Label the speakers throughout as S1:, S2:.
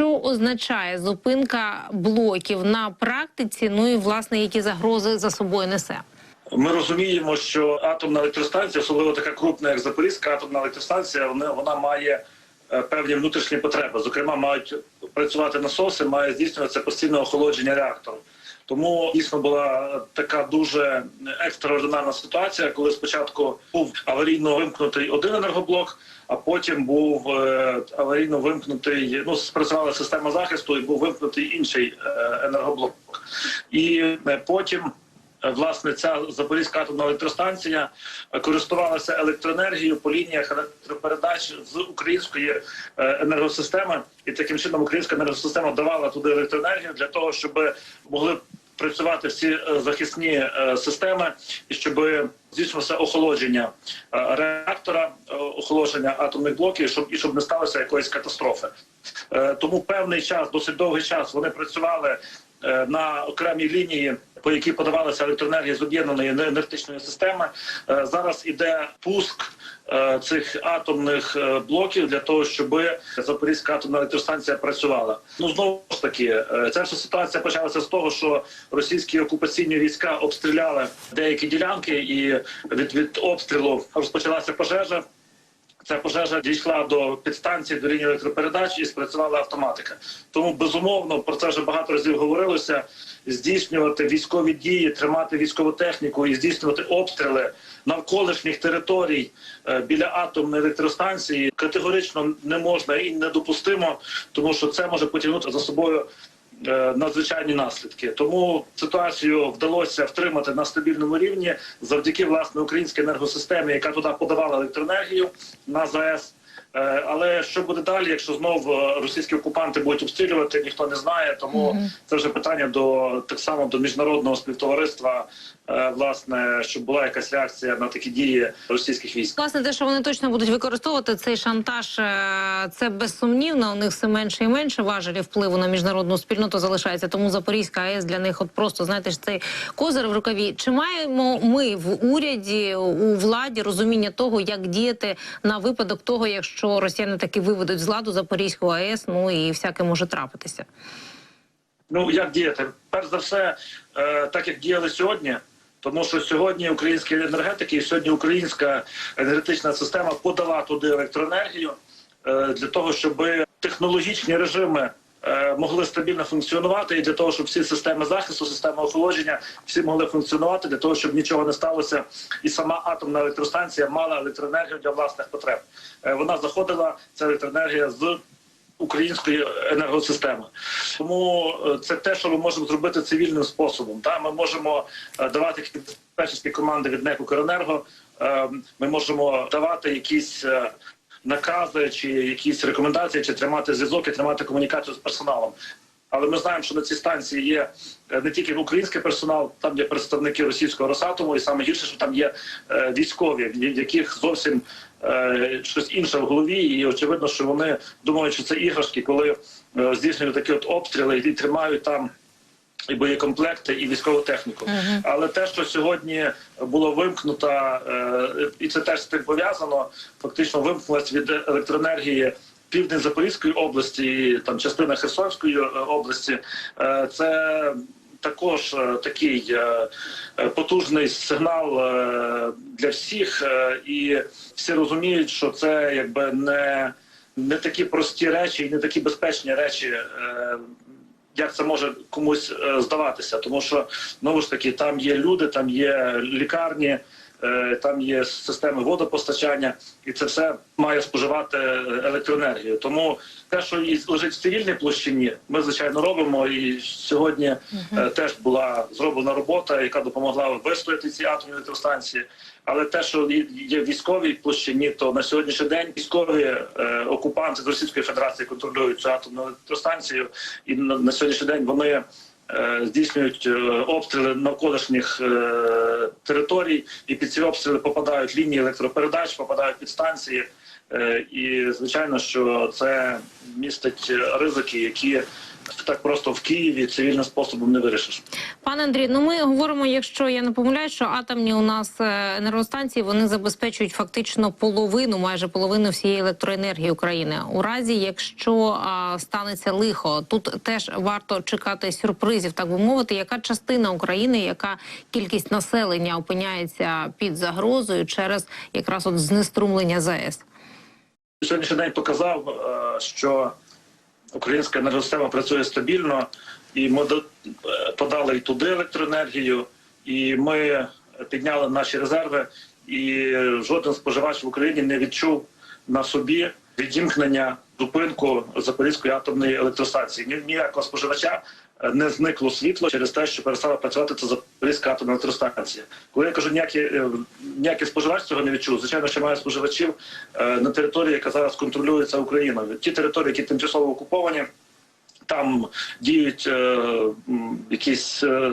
S1: Що означає зупинка блоків на практиці? Ну і власне які загрози за собою несе?
S2: Ми розуміємо, що атомна електростанція, особливо така крупна, як Запорізька атомна електростанція, вона, вона має е, певні внутрішні потреби. Зокрема, мають працювати насоси, має здійснюватися постійне охолодження реактору. Тому дійсно була така дуже екстраординарна ситуація, коли спочатку був аварійно вимкнутий один енергоблок, а потім був е, аварійно вимкнутий. Ну спрацювала система захисту, і був вимкнутий інший е, енергоблок. І е, потім власне ця Запорізька атомна електростанція користувалася електроенергією по лініях електропередач з української енергосистеми, і таким чином українська енергосистема давала туди електроенергію для того, щоб могли працювати всі е, захисні е, системи, і щоб здійснилося охолодження е, реактора, е, охолодження атомних блоків, щоб і щоб не сталося якоїсь катастрофи. Е, Тому певний час, досить довгий час, вони працювали е, на окремій лінії, по якій подавалася електроенергія з об'єднаної енергетичної системи. Е, Зараз іде пуск е, цих атомних е, блоків для того, щоб Запорізька атомна електростанція працювала. Ну знову ж таки, ця вся ситуація почалася з того, що російські окупаційні війська обстріляли деякі ділянки, і від, від обстрілу розпочалася пожежа. Ця пожежа дійшла до підстанції, до лінії електропередач і спрацювала автоматика. Тому безумовно про це вже багато разів говорилося. Здійснювати військові дії, тримати військову техніку і здійснювати обстріли навколишніх територій е, біля атомної електростанції категорично не можна і недопустимо, тому що це може потягнути за собою надзвичайні наслідки. Тому ситуацію вдалося втримати на стабільному рівні завдяки власне українській енергосистемі, яка туди подавала електроенергію на ЗАЕС. Е, Але що буде далі, якщо знов е, російські окупанти будуть обстрілювати, ніхто не знає. Тому це вже питання до так само до міжнародного співтовариства, е, власне, щоб була якась реакція на такі дії російських військ.
S1: Власне, те, що вони точно будуть використовувати цей шантаж, це безсумнівно. У них все менше і менше важелів впливу на міжнародну спільноту залишається. Тому Запорізька АЕС для них от просто знаєте ж цей козир в рукаві. Чи маємо ми в уряді у владі розуміння того, як діяти на випадок того, якщо росіяни таки виведуть з ладу Запорізьку АЕС, ну і всяке може трапитися?
S2: Ну як діяти? Перш за все, е, так як діяли сьогодні. Тому що сьогодні українські енергетики і сьогодні українська енергетична система подала туди електроенергію е, для того, щоб технологічні режими могли стабільно функціонувати, і для того, щоб всі системи захисту, системи охолодження всі могли функціонувати для того, щоб нічого не сталося, і сама атомна електростанція мала електроенергію для власних потреб. Е, Вона заходила ця електроенергія з української енергосистеми. Тому е, це те, що ми можемо зробити цивільним способом. Та ми можемо е, давати диспетчерські команди від НЕК «Укренерго», е, Ми можемо давати якісь е, накази чи якісь рекомендації, чи тримати зв'язок і тримати комунікацію з персоналом. Але ми знаємо, що на цій станції є е, не тільки український персонал, там є представники російського Росатому, і саме гірше, що там є е, військові, в яких зовсім е, щось інше в голові, і очевидно, що вони думають, що це іграшки, коли здійснюють такі от обстріли і тримають там. І боєкомплекти, і військову техніку. Але те, що сьогодні було вимкнуто, е, і це теж з тим пов'язано, фактично вимкнулась від електроенергії південь Запорізької області, і там частина Херсонської е, області. Е, Це також такий потужний сигнал для всіх, і всі розуміють, що це якби не, не такі прості речі і не такі безпечні речі. Як це може комусь е, здаватися, тому що знову ж таки там є люди, там є лікарні, там є системи водопостачання, і це все має споживати е, електроенергію. Тому те, що і лежить в цивільній площині, ми звичайно робимо. І сьогодні е, теж була зроблена робота, яка допомогла вистояти ці атомні електростанції. Але те, що є- в військовій площині, то на сьогоднішній день військові е, окупанти з Російської Федерації контролюють цю атомну електростанцію, і на, на сьогоднішній день вони е, здійснюють е, обстріли навколишніх е, територій, і під ці обстріли попадають лінії електропередач, попадають під станції. І звичайно, що це містить ризики, які так просто в Києві цивільним способом не вирішиш.
S1: Пане Андрій, ну ми говоримо, якщо я не помиляюсь, що атомні у нас е, енергостанції вони забезпечують фактично половину, майже половину всієї електроенергії України. У разі, якщо а, станеться лихо, тут теж варто чекати сюрпризів, так би мовити, яка частина України, яка кількість населення опиняється під загрозою через якраз от знеструмлення ЗАЕС.
S2: Сьогоднішній день показав, е, що українська енергосистема працює стабільно, і ми е, подали і туди електроенергію, і ми підняли наші резерви, і жоден споживач в Україні не відчув на собі відімкнення зупинку Запорізької атомної електростанції. Ніякого споживача е, не зникло світло через те, що перестала працювати ця Запорізька атомна електростанція. Коли я кажу, ніякий, е, ніякий споживач цього не відчув, звичайно, що має споживачів е, на території, яка зараз контролюється Україною. Ті території, які тимчасово окуповані, там діють е, якісь. е,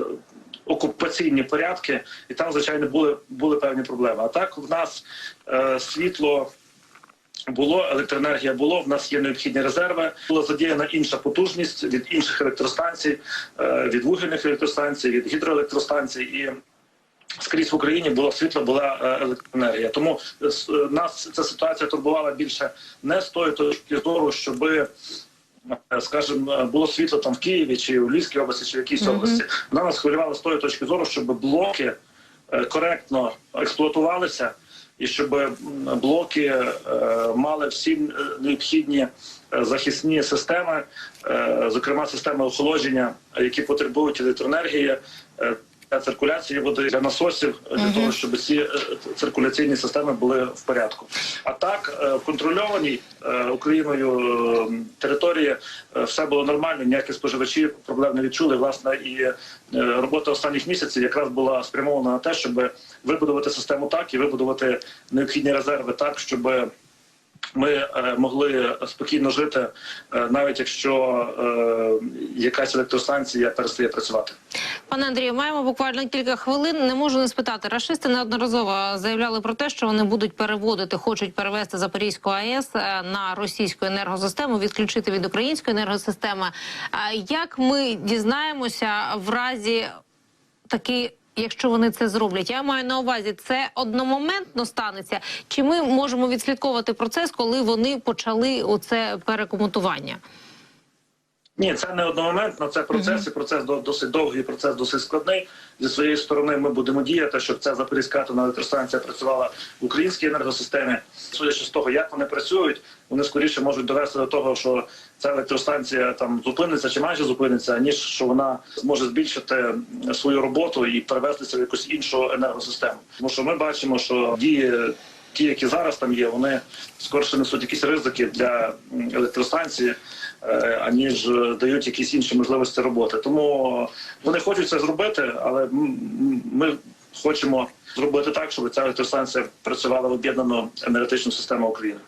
S2: Окупаційні порядки, і там, звичайно, були були певні проблеми. А так в нас е, світло було, електроенергія було. В нас є необхідні резерви. Була задіяна інша потужність від інших електростанцій, е, від вугільних електростанцій, від гідроелектростанцій і. Скрізь в Україні було світло, була е, електроенергія. Тому е, нас ця ситуація турбувала більше не з тої точки зору, щоби е, скажімо, було світло там в Києві чи в Львівській області, чи в якійсь
S1: Мгм.
S2: області. Вона нас хвилювала з тої точки зору, щоб блоки коректно експлуатувалися, і щоб блоки е, мали всі е, необхідні е, захисні системи, зокрема системи охолодження, які потребують електроенергії. Для циркуляції води для насосів е, для
S1: Мгм.
S2: того, щоб ці е, циркуляційні системи були в порядку. А так е, в контрольованій Україною е, території все було нормально. Ніякі споживачі проблем не відчули. Власне, і робота останніх місяців якраз була спрямована на те, щоб вибудувати систему так і вибудувати необхідні резерви так, щоб ми е, могли спокійно жити, е, навіть якщо е, якась електростанція перестає працювати.
S1: Пане Андрію, маємо буквально кілька хвилин. Не можу не спитати. Рашисти неодноразово заявляли про те, що вони будуть переводити, хочуть перевести Запорізьку АЕС на російську енергосистему, відключити від української енергосистеми. Як ми дізнаємося в разі таки, якщо вони це зроблять? Я маю на увазі, це одномоментно станеться, чи ми можемо відслідковувати процес, коли вони почали оце перекомутування?
S2: Ні, це не одномоментно, це процес, і процес до- досить довгий, процес досить складний. Зі своєї сторони ми будемо діяти, щоб ця Запорізька атомна електростанція працювала в українській енергосистемі. Судячи з того, як вони працюють, вони скоріше можуть довести до того, що ця електростанція там зупиниться чи майже зупиниться, ніж що вона зможе збільшити свою роботу і перевестися в якусь іншу енергосистему. Тому що ми бачимо, що дії. Ті, які зараз там є, вони скорше несуть якісь ризики для електростанції, аніж е, дають якісь інші можливості роботи. Тому вони хочуть це зробити, але ми хочемо зробити так, щоб ця електростанція працювала в об'єднану енергетичну систему України.